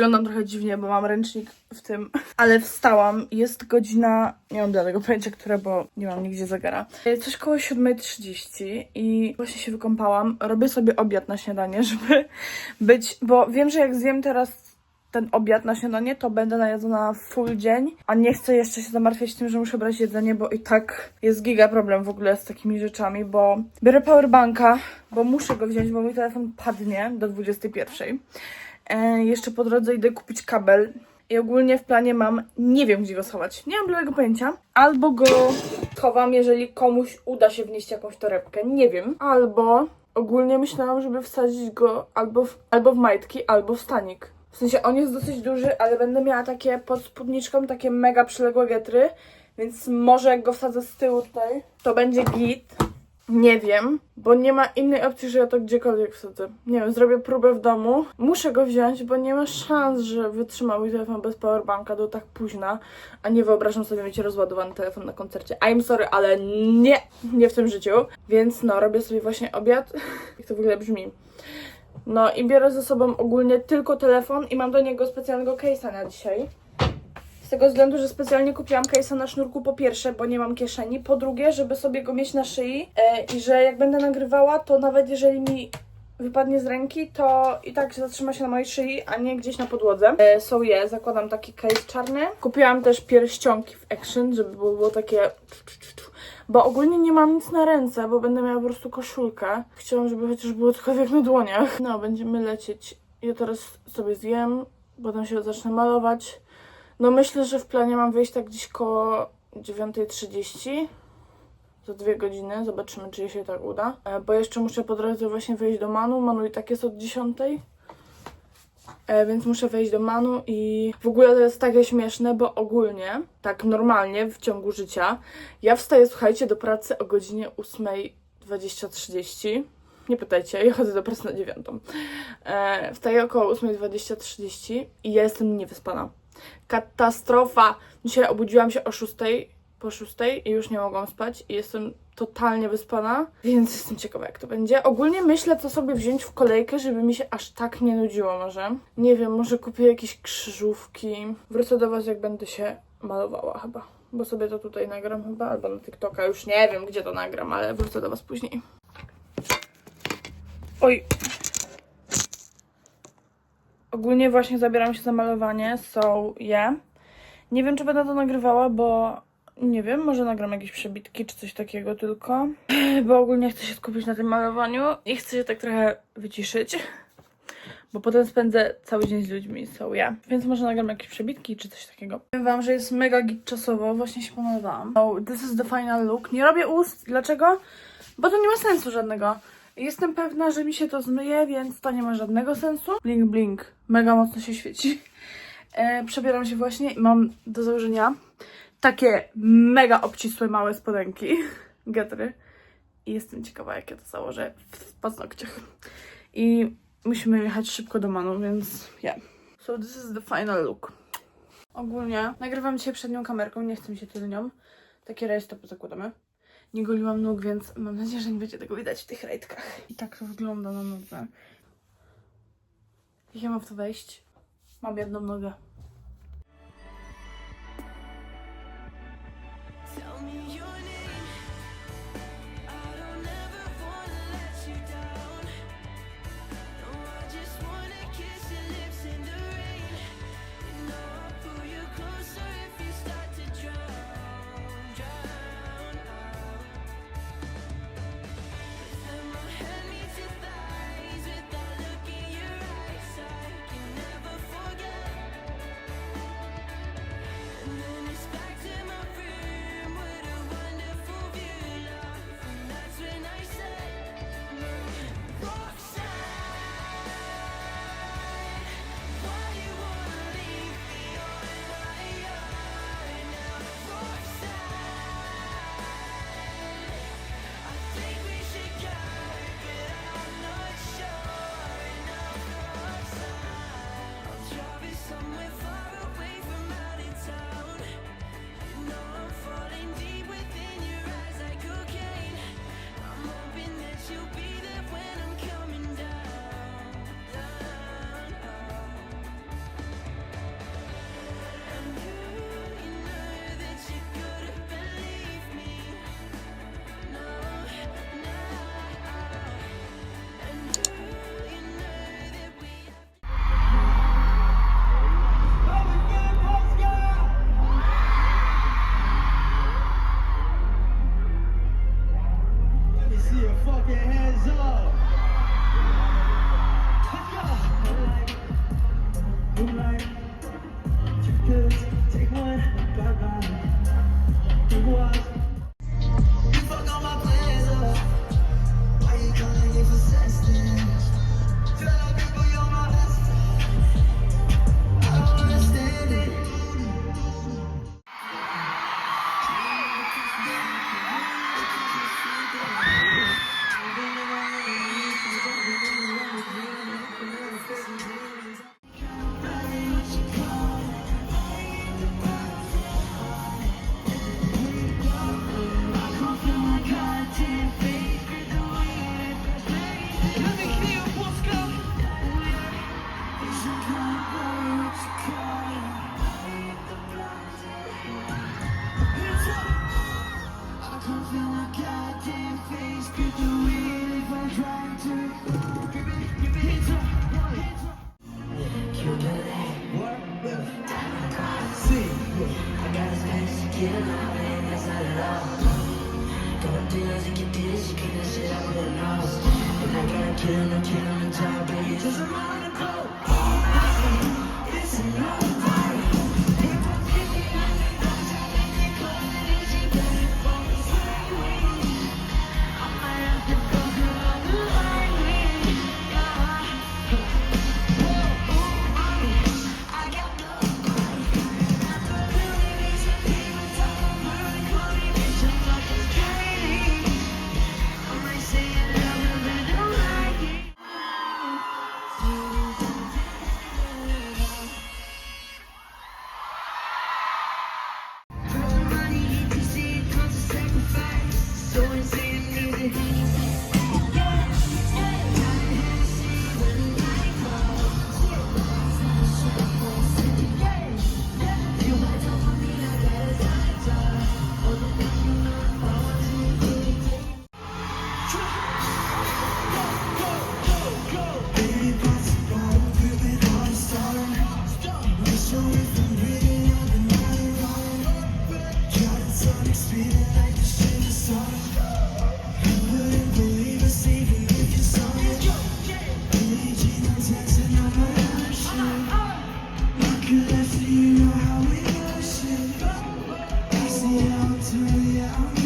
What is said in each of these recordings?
Wyglądam trochę dziwnie, bo mam ręcznik w tym, ale wstałam. Jest godzina, nie mam żadnego pojęcia, które, bo nie mam nigdzie zegara. Jest Coś koło 7.30 i właśnie się wykąpałam. Robię sobie obiad na śniadanie, żeby być, bo wiem, że jak zjem teraz ten obiad na śniadanie, to będę najedzona full dzień, a nie chcę jeszcze się zamartwiać tym, że muszę brać jedzenie, bo i tak jest giga problem w ogóle z takimi rzeczami, bo biorę powerbanka, bo muszę go wziąć, bo mój telefon padnie do 21. E, jeszcze po drodze idę kupić kabel i ogólnie w planie mam, nie wiem gdzie go schować, nie mam bladego pojęcia, albo go chowam, jeżeli komuś uda się wnieść jakąś torebkę, nie wiem, albo ogólnie myślałam, żeby wsadzić go albo w, albo w majtki, albo w stanik. W sensie on jest dosyć duży, ale będę miała takie pod spódniczką takie mega przyległe getry, więc może jak go wsadzę z tyłu tutaj, to będzie git. Nie wiem, bo nie ma innej opcji, że ja to gdziekolwiek wsadzę. Nie wiem, zrobię próbę w domu. Muszę go wziąć, bo nie ma szans, że wytrzyma mój telefon bez powerbanka do tak późna, a nie wyobrażam sobie mieć rozładowany telefon na koncercie. I'm sorry, ale nie, nie w tym życiu. Więc no, robię sobie właśnie obiad. Jak to w ogóle brzmi. No i biorę ze sobą ogólnie tylko telefon i mam do niego specjalnego case'a na dzisiaj. Z tego względu, że specjalnie kupiłam case'a na sznurku po pierwsze, bo nie mam kieszeni, po drugie, żeby sobie go mieć na szyi e, i że jak będę nagrywała, to nawet jeżeli mi wypadnie z ręki, to i tak zatrzyma się na mojej szyi, a nie gdzieś na podłodze. E, so je, zakładam taki case czarny. Kupiłam też pierścionki w Action, żeby było, było takie... Bo ogólnie nie mam nic na ręce, bo będę miała po prostu koszulkę. Chciałam, żeby chociaż było cokolwiek na dłoniach. No, będziemy lecieć. Ja teraz sobie zjem, potem się zacznę malować. No myślę, że w planie mam wyjść tak gdzieś koło 9.30. Za dwie godziny. Zobaczymy, czy się tak uda. E, Bo jeszcze muszę po drodze właśnie wejść do Manu. Manu i tak jest od 10. E, więc muszę wejść do Manu i w ogóle to jest takie śmieszne, bo ogólnie, tak normalnie w ciągu życia, ja wstaję, słuchajcie, do pracy o godzinie 8.20-30. Nie pytajcie, ja chodzę do pracy na 9. E, wstaję około 8.20-30 i ja jestem niewyspana. Katastrofa! Dzisiaj obudziłam się o 6 po 6 i już nie mogłam spać i jestem totalnie wyspana, więc jestem ciekawa jak to będzie. Ogólnie myślę, co sobie wziąć w kolejkę, żeby mi się aż tak nie nudziło może. Nie wiem, może kupię jakieś krzyżówki. Wrócę do Was, jak będę się malowała chyba. Bo sobie to tutaj nagram chyba, albo na TikToka, już nie wiem, gdzie to nagram, ale wrócę do Was później. Oj, Ogólnie właśnie zabieram się za malowanie, so yeah. Nie wiem, czy będę to nagrywała, bo nie wiem, może nagram jakieś przebitki czy coś takiego tylko. Bo ogólnie chcę się skupić na tym malowaniu i chcę się tak trochę wyciszyć. Bo potem spędzę cały dzień z ludźmi, so yeah. Więc może nagram jakieś przebitki czy coś takiego. Powiem wam, że jest mega git czasowo, właśnie się pomalowałam. This is the final look. Nie robię ust, dlaczego? Bo to nie ma sensu żadnego. Jestem pewna, że mi się to zmyje, więc to nie ma żadnego sensu. Blink, blink. Mega mocno się świeci. E, przebieram się właśnie i mam do założenia takie mega obcisłe, małe spodenki. Getry. I jestem ciekawa, jak ja to założę w paznokciach. I musimy jechać szybko do Manu, więc yeah. So this is the final look. Ogólnie nagrywam dzisiaj przednią kamerką, nie chcę mi się tylnią. Takie rajstopy zakładamy. Nie goliłam nóg, więc mam nadzieję, że nie będzie tego widać w tych rajtkach. I tak to wygląda na nodze. Jak ja mam w to wejść? Mam jedną nogę. see your fucking hands up. out to reality.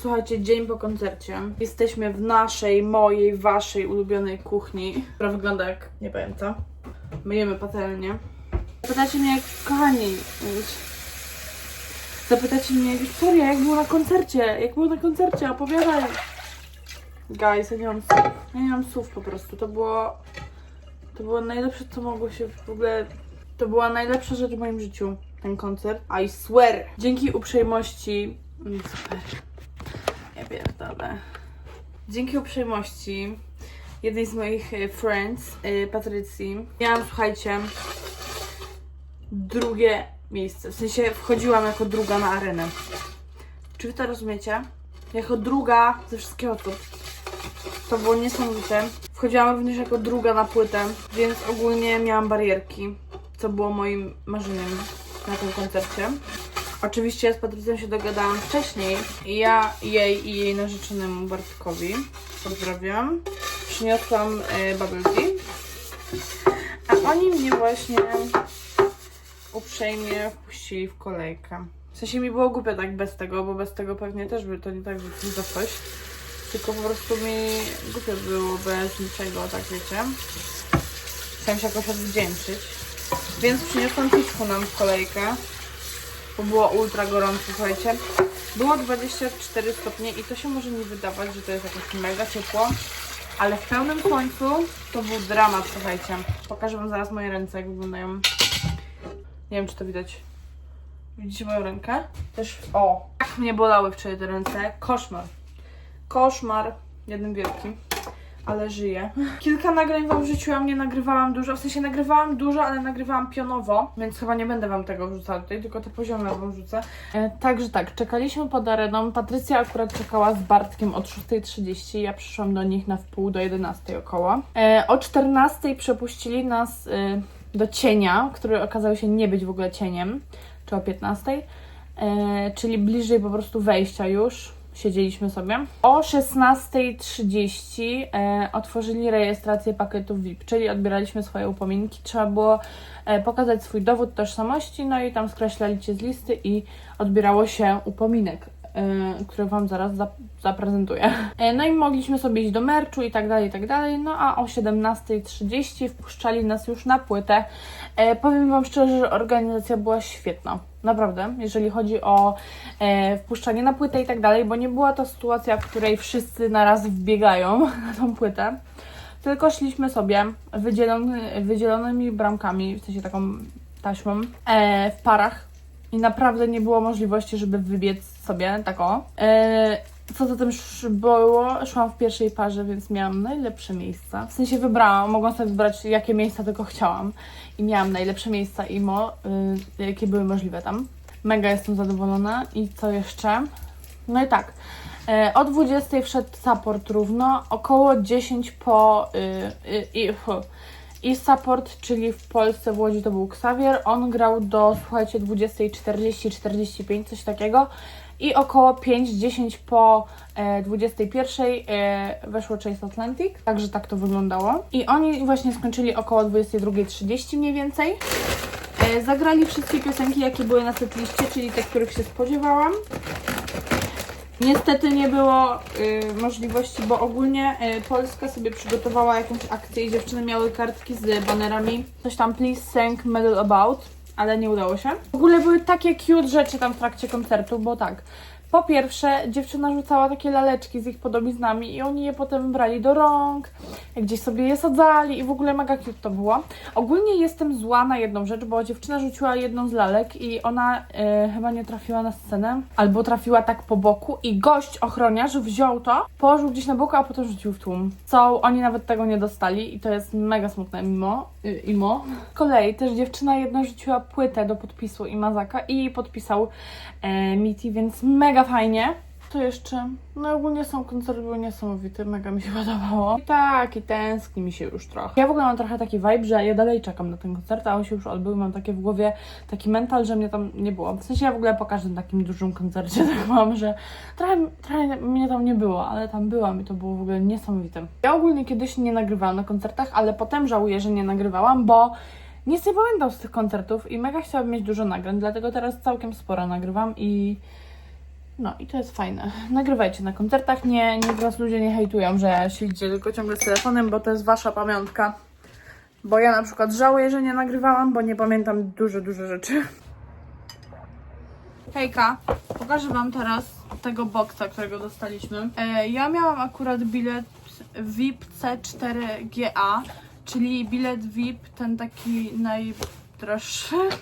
Słuchajcie, dzień po koncercie. Jesteśmy w naszej, mojej, waszej ulubionej kuchni, która wygląda jak nie wiem co. Myjemy patelnię. Zapytacie mnie, kochani, zapytacie mnie, Wiktoria, jak było na koncercie? Jak było na koncercie? Opowiadaj. Guys, ja nie mam słów. Ja nie mam słów po prostu. To było, to było najlepsze, co mogło się w ogóle... To była najlepsza rzecz w moim życiu, ten koncert. I swear. Dzięki uprzejmości... Mm, Super. Ja pierdolę. Dzięki uprzejmości jednej z moich e, friends, e, Patrycji, miałam, słuchajcie, drugie miejsce. W sensie wchodziłam jako druga na arenę. Czy wy to rozumiecie? Jako druga ze wszystkich osób. To było niesamowite. Wchodziłam również jako druga na płytę, więc ogólnie miałam barierki, co było moim marzeniem na tym koncercie. Oczywiście z Patrycją się dogadałam wcześniej. Ja, jej i jej narzeczonemu Bartkowi. Pozdrawiam. Przyniosłam y, bubble. A oni mnie właśnie uprzejmie wpuścili w kolejkę. W sensie mi było głupio tak bez tego, bo bez tego pewnie też by to nie tak by za coś. Tylko po prostu mi głupio było bez niczego, tak wiecie. Chciałam się jakoś odwdzięczyć. Więc przyniosłam piczku nam w kolejkę bo było ultra gorąco, słuchajcie. Było 24 stopnie i to się może nie wydawać, że to jest jakoś mega ciepło, ale w pełnym słońcu to był dramat, słuchajcie. Pokażę wam zaraz moje ręce, jak wyglądają. Nie wiem, czy to widać. Widzicie moją rękę? Też, o, tak mnie bolały wczoraj te ręce. Koszmar. Koszmar, jeden wielki. Ale żyję. Kilka nagrań wam wrzuciłam, nie nagrywałam dużo, w sensie nagrywałam dużo, ale nagrywałam pionowo, więc chyba nie będę wam tego wrzucała tutaj, tylko te poziomy wam wrzucę. E, także tak, czekaliśmy pod areną, Patrycja akurat czekała z Bartkiem od 6.30, ja przyszłam do nich na wpół do 11 około. E, o 14.00 przepuścili nas e, do cienia, który okazał się nie być w ogóle cieniem, czy o 15.00, e, czyli bliżej po prostu wejścia już siedzieliśmy sobie. O 16.30 e, otworzyli rejestrację paketów VIP, czyli odbieraliśmy swoje upominki. Trzeba było e, pokazać swój dowód tożsamości, no i tam skreślali cię z listy i odbierało się upominek. E, Który Wam zaraz zap- zaprezentuję. E, No i mogliśmy sobie iść do merczu i tak dalej, i tak dalej. No a o 17.30 wpuszczali nas już na płytę. E, powiem Wam szczerze, że organizacja była świetna. Naprawdę, jeżeli chodzi o wpuszczanie na płytę i tak dalej, bo nie była to sytuacja, w której wszyscy naraz wbiegają na tą płytę, tylko szliśmy sobie wydzielony, wydzielonymi bramkami, w sensie taką taśmą, e, w parach i naprawdę nie było możliwości, żeby wybiec sobie tak o. E, co za tym było? Szłam w pierwszej parze, więc miałam najlepsze miejsca. W sensie wybrałam, mogłam sobie wybrać jakie miejsca tylko chciałam. I miałam najlepsze miejsca IMO, y, jakie były możliwe tam. Mega jestem zadowolona. I co jeszcze? No i tak. E, o 20 wszedł support równo, około 10 po y, y, i, fu. i support, czyli w Polsce w Łodzi to był Xavier. On grał do, słuchajcie, 20.40, 45, coś takiego. I około 5-10 po e, 21 e, weszło Chase Atlantic, także tak to wyglądało. I oni właśnie skończyli około 22.30 mniej więcej. E, zagrali wszystkie piosenki, jakie były na setliście, czyli te, których się spodziewałam. Niestety nie było y, możliwości, bo ogólnie y, Polska sobie przygotowała jakąś akcję i dziewczyny miały kartki z banerami. Coś tam please sing medal about, ale nie udało się. W ogóle były takie cute rzeczy tam w trakcie koncertu, bo tak. Po pierwsze, dziewczyna rzucała takie laleczki z ich podobiznami i oni je potem brali do rąk, gdzieś sobie je sadzali i w ogóle mega cute to było. Ogólnie jestem zła na jedną rzecz, bo dziewczyna rzuciła jedną z lalek i ona e, chyba nie trafiła na scenę, albo trafiła tak po boku i gość ochroniarz wziął to, położył gdzieś na boku, a potem rzucił w tłum. Co oni nawet tego nie dostali i to jest mega smutne mimo, y, imo. Z kolei też dziewczyna jedna rzuciła płytę do podpisu i Mazaka i podpisał e, Miti, więc mega fajnie. To jeszcze, no ogólnie są koncerty były niesamowite, mega mi się podobało. I tak, i tęskni mi się już trochę. Ja w ogóle mam trochę taki vibe, że ja dalej czekam na ten koncert, a on się już odbył, mam takie w głowie, taki mental, że mnie tam nie było. W sensie ja w ogóle po każdym takim dużym koncercie tak mam, że trochę, trochę mnie tam nie było, ale tam byłam i to było w ogóle niesamowite. Ja ogólnie kiedyś nie nagrywałam na koncertach, ale potem żałuję, że nie nagrywałam, bo nie pamiętam z tych koncertów i mega chciałabym mieć dużo nagrań, dlatego teraz całkiem sporo nagrywam i no i to jest fajne. Nagrywajcie na koncertach, nie, niech was ludzie nie hejtują, że siedzicie tylko ciągle z telefonem, bo to jest wasza pamiątka. Bo ja na przykład żałuję, że nie nagrywałam, bo nie pamiętam dużo, dużo rzeczy. Hejka, pokażę wam teraz tego boksa, którego dostaliśmy. E, ja miałam akurat bilet VIP C4GA, czyli bilet VIP, ten taki najdroższy,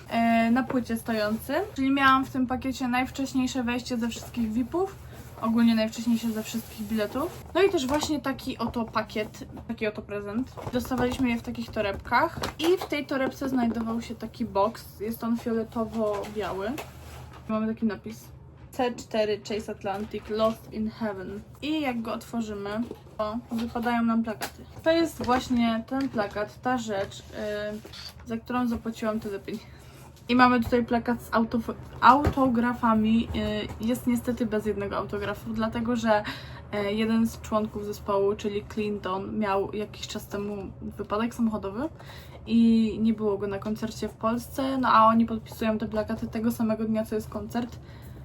e, na płycie stojący. Czyli miałam w tym pakiecie najwcześniejsze wejście ze wszystkich VIPów. Ogólnie najwcześniejsze ze wszystkich biletów. No i też właśnie taki oto pakiet, taki oto prezent. Dostawaliśmy je w takich torebkach i w tej torebce znajdował się taki box. Jest on fioletowo-biały. Mamy taki napis. C4 Chase Atlantic Lost in Heaven. I jak go otworzymy, to wypadają nam plakaty. To jest właśnie ten plakat, ta rzecz, yy, za którą zapłaciłam tyle pieniędzy. I mamy tutaj plakat z autografami. Yy, jest niestety bez jednego autografu, dlatego że yy, jeden z członków zespołu, czyli Clinton, miał jakiś czas temu wypadek samochodowy i nie było go na koncercie w Polsce, no a oni podpisują te plakaty tego samego dnia, co jest koncert,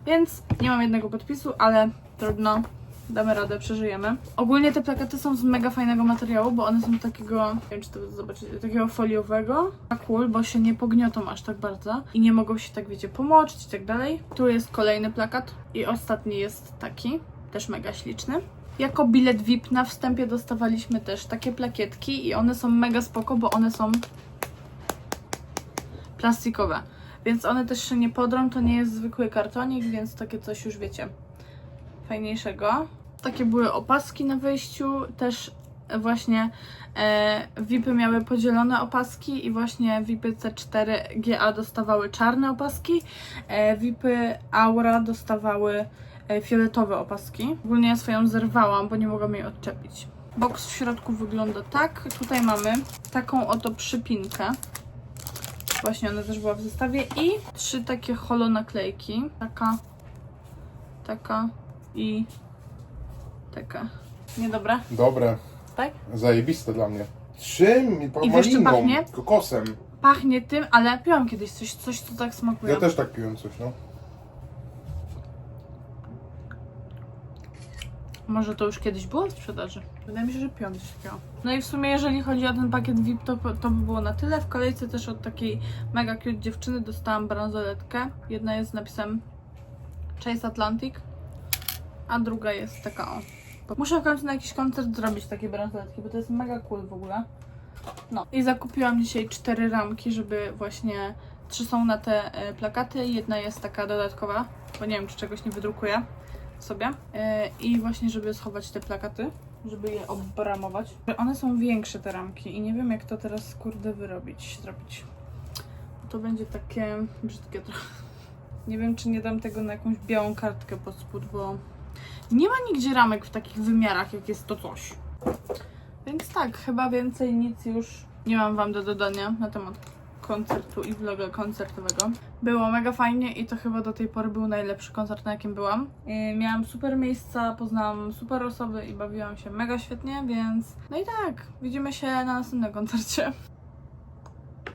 więc nie mam jednego podpisu, ale trudno, damy radę, przeżyjemy. Ogólnie te plakaty są z mega fajnego materiału, bo one są takiego, nie wiem czy to zobaczycie, takiego foliowego. Tak cool, bo się nie pogniotą aż tak bardzo i nie mogą się tak, wiecie, pomoczyć i tak dalej. Tu jest kolejny plakat i ostatni jest taki, też mega śliczny. Jako bilet VIP na wstępie dostawaliśmy też takie plakietki i one są mega spoko, bo one są plastikowe. Więc one też się nie podrą, to nie jest zwykły kartonik, więc takie coś już wiecie fajniejszego. Takie były opaski na wejściu, też właśnie e, VIPy miały podzielone opaski i właśnie VIPy C4 GA dostawały czarne opaski, e, VIPy Aura dostawały e, fioletowe opaski. Ogólnie ja swoją zerwałam, bo nie mogłam jej odczepić. Box w środku wygląda tak. Tutaj mamy taką oto przypinkę. Właśnie ona też była w zestawie. I trzy takie holo naklejki. Taka, taka i taka. Niedobra, Dobre, tak? zajebiste dla mnie. Czym? I wiesz, maliną, pachnie? kokosem. Pachnie tym, ale piłam kiedyś coś, coś co tak smakuje. Ja też tak piłem coś, no. Może to już kiedyś było w sprzedaży? Wydaje mi się, że piąty się piął. No i w sumie, jeżeli chodzi o ten pakiet VIP, to, to by było na tyle. W kolejce też od takiej mega cute dziewczyny dostałam bransoletkę. Jedna jest z napisem Chase Atlantic, a druga jest taka o. Muszę w końcu na jakiś koncert zrobić takie bransoletki, bo to jest mega cool w ogóle. No i zakupiłam dzisiaj cztery ramki, żeby właśnie trzy są na te e, plakaty, jedna jest taka dodatkowa, bo nie wiem, czy czegoś nie wydrukuję sobie. E, I właśnie, żeby schować te plakaty, żeby je obramować. One są większe te ramki i nie wiem, jak to teraz kurde wyrobić, zrobić. To będzie takie brzydkie trochę. Nie wiem, czy nie dam tego na jakąś białą kartkę pod spód, bo nie ma nigdzie ramek w takich wymiarach, jak jest to coś. Więc tak, chyba więcej nic już nie mam Wam do dodania na temat koncertu i vloga koncertowego. Było mega fajnie i to chyba do tej pory był najlepszy koncert, na jakim byłam. Yy, Miałam super miejsca, poznałam super osoby i bawiłam się mega świetnie, więc no i tak, widzimy się na następnym koncercie.